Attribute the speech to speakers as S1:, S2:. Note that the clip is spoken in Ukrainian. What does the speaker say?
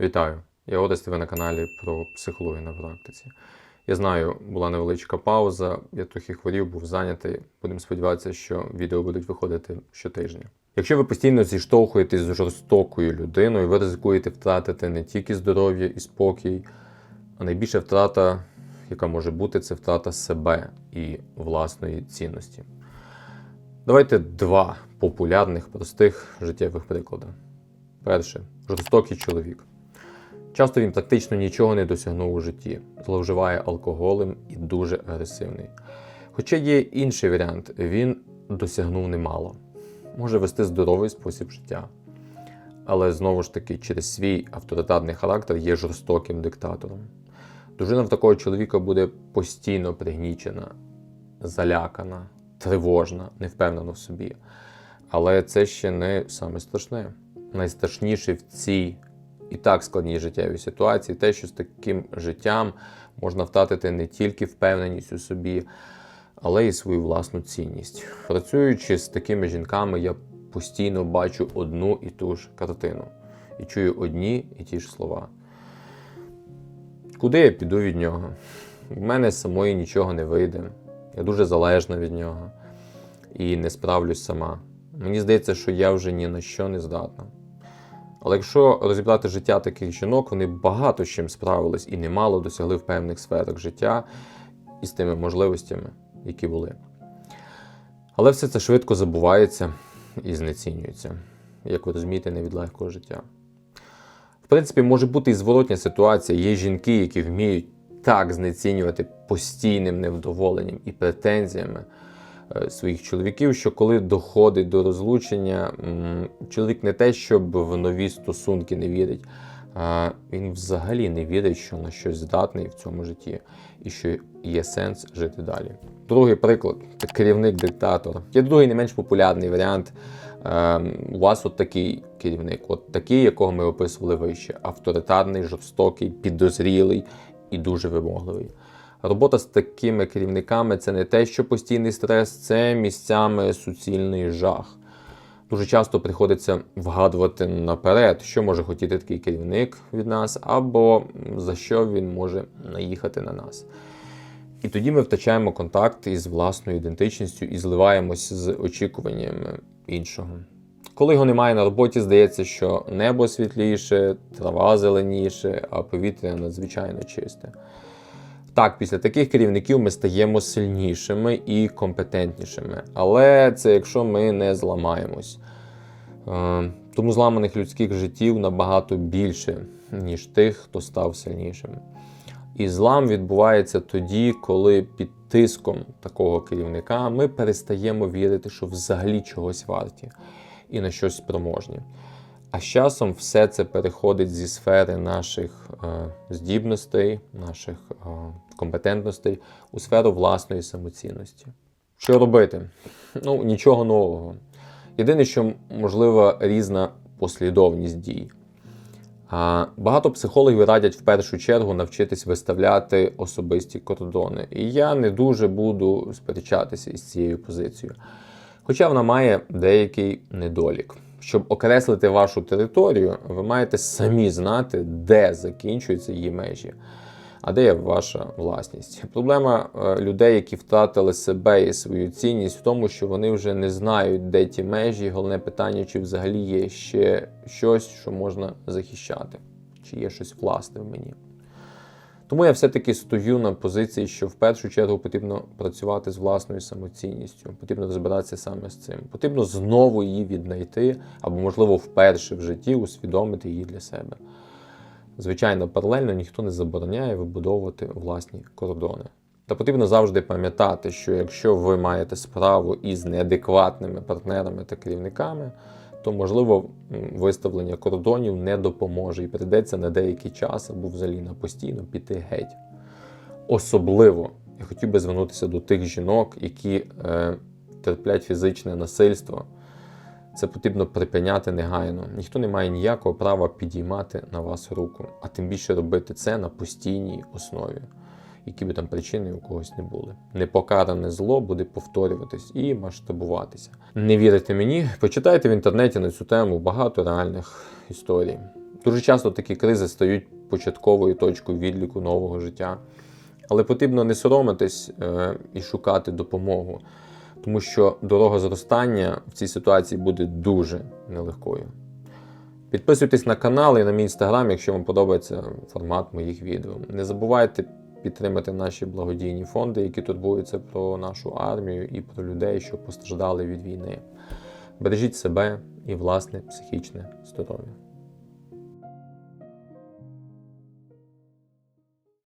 S1: Вітаю! Я Одест, ви на каналі про психологію на практиці. Я знаю, була невеличка пауза, я трохи хворів, був зайнятий. Будемо сподіватися, що відео будуть виходити щотижня. Якщо ви постійно зіштовхуєтесь з жорстокою людиною, ви ризикуєте втратити не тільки здоров'я і спокій, а найбільша втрата, яка може бути, це втрата себе і власної цінності. Давайте два популярних, простих життєвих приклади. Перше жорстокий чоловік. Часто він практично нічого не досягнув у житті, зловживає алкоголем і дуже агресивний. Хоча є інший варіант, він досягнув немало, може вести здоровий спосіб життя. Але знову ж таки, через свій авторитарний характер є жорстоким диктатором. Дружина в такого чоловіка буде постійно пригнічена, залякана, тривожна, невпевнена в собі. Але це ще не саме страшне. Найстрашніше в цій і так складній життєвій ситуації, те, що з таким життям можна втратити не тільки впевненість у собі, але й свою власну цінність. Працюючи з такими жінками, я постійно бачу одну і ту ж картину і чую одні і ті ж слова. Куди я піду від нього? В мене самої нічого не вийде. Я дуже залежна від нього і не справлюсь сама. Мені здається, що я вже ні на що не здатна. Але якщо розібрати життя таких жінок, вони багато з чим справились і немало досягли в певних сферах життя із тими можливостями, які були. Але все це швидко забувається і знецінюється, як ви розумієте, не від легкого життя. В принципі, може бути і зворотня ситуація. Є жінки, які вміють так знецінювати постійним невдоволенням і претензіями своїх чоловіків, що коли доходить до розлучення, чоловік не те, щоб в нові стосунки не вірить, а він взагалі не вірить, що на щось здатний в цьому житті і що є сенс жити далі. Другий приклад це керівник-диктатор. Є другий не менш популярний варіант. Ем, У вас от такий керівник, от такий, якого ми описували вище: авторитарний, жорстокий, підозрілий і дуже вимогливий. Робота з такими керівниками це не те, що постійний стрес, це місцями суцільний жах. Дуже часто приходиться вгадувати наперед, що може хотіти такий керівник від нас, або за що він може наїхати на нас. І тоді ми втрачаємо контакт із власною ідентичністю і зливаємось з очікуваннями іншого. Коли його немає на роботі, здається, що небо світліше, трава зеленіше, а повітря надзвичайно чисте. Так, після таких керівників ми стаємо сильнішими і компетентнішими. Але це якщо ми не зламаємось. Е, Тому зламаних людських життів набагато більше, ніж тих, хто став сильнішим. І злам відбувається тоді, коли під тиском такого керівника ми перестаємо вірити, що взагалі чогось варті і на щось спроможні. А з часом все це переходить зі сфери наших е, здібностей, наших е, компетентностей у сферу власної самоцінності. Що робити? Ну, нічого нового. Єдине, що можлива різна послідовність дій. Багато психологів радять в першу чергу навчитись виставляти особисті кордони. І я не дуже буду сперечатися із цією позицією. Хоча вона має деякий недолік. Щоб окреслити вашу територію, ви маєте самі знати, де закінчуються її межі, а де є ваша власність. Проблема е, людей, які втратили себе і свою цінність, в тому, що вони вже не знають, де ті межі. Головне питання, чи взагалі є ще щось, що можна захищати, чи є щось власне в мені. Тому я все-таки стою на позиції, що в першу чергу потрібно працювати з власною самоцінністю, потрібно розбиратися саме з цим. Потрібно знову її віднайти, або, можливо, вперше в житті усвідомити її для себе. Звичайно, паралельно ніхто не забороняє вибудовувати власні кордони. Та потрібно завжди пам'ятати, що якщо ви маєте справу із неадекватними партнерами та керівниками, то можливо виставлення кордонів не допоможе і прийдеться на деякий час або взагалі на постійно піти геть. Особливо я хотів би звернутися до тих жінок, які е, терплять фізичне насильство. Це потрібно припиняти негайно. Ніхто не має ніякого права підіймати на вас руку, а тим більше робити це на постійній основі, які би там причини у когось не були. Непокаране зло буде повторюватись і масштабуватися. Не вірите мені? Почитайте в інтернеті на цю тему багато реальних історій. Дуже часто такі кризи стають початковою точкою відліку нового життя. Але потрібно не соромитись е, і шукати допомогу, тому що дорога зростання в цій ситуації буде дуже нелегкою. Підписуйтесь на канал і на мій інстаграм, якщо вам подобається формат моїх відео. Не забувайте підтримати наші благодійні фонди, які турбуються про нашу армію і про людей, що постраждали від війни. Бережіть себе і власне психічне здоров'я.